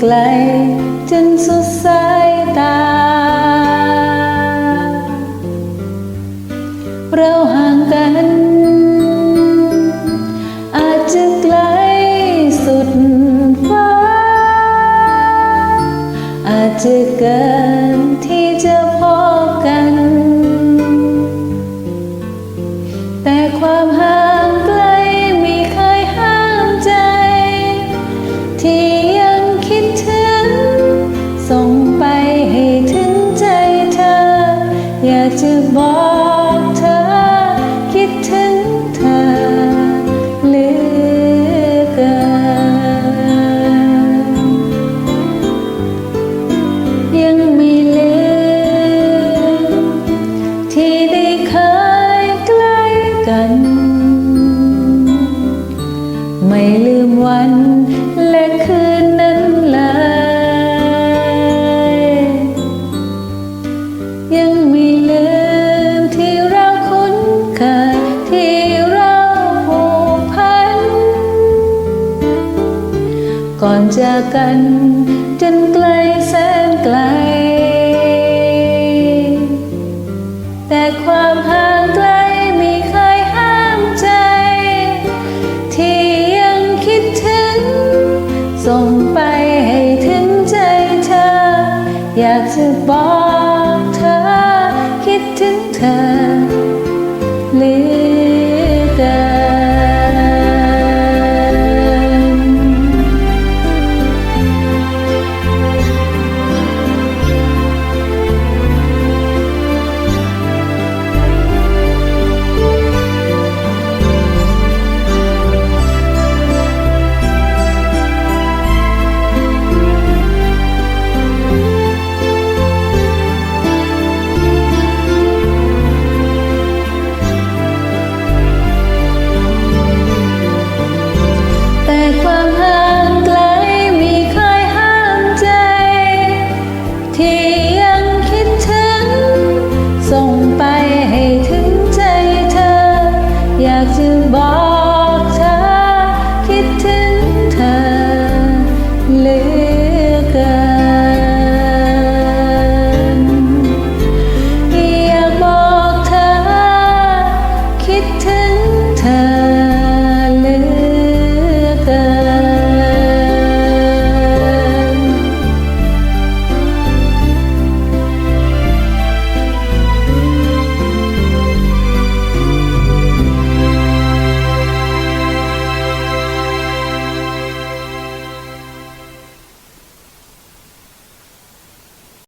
ไกล จนสุดสายตา เราห่างกัน อาจจะไกลสุดฟ้า อาจจะเกินที่จะพบกัน แต่ความห่า จ อนจากกัน จนไกลแสนไกล แต่ความห่างไกลไม่เคยห้ามใจ ที่ยังคิดถึง ส่งไปให้ถึงใจเธอ อยากจะบอกเธอ คิดถึงเธอ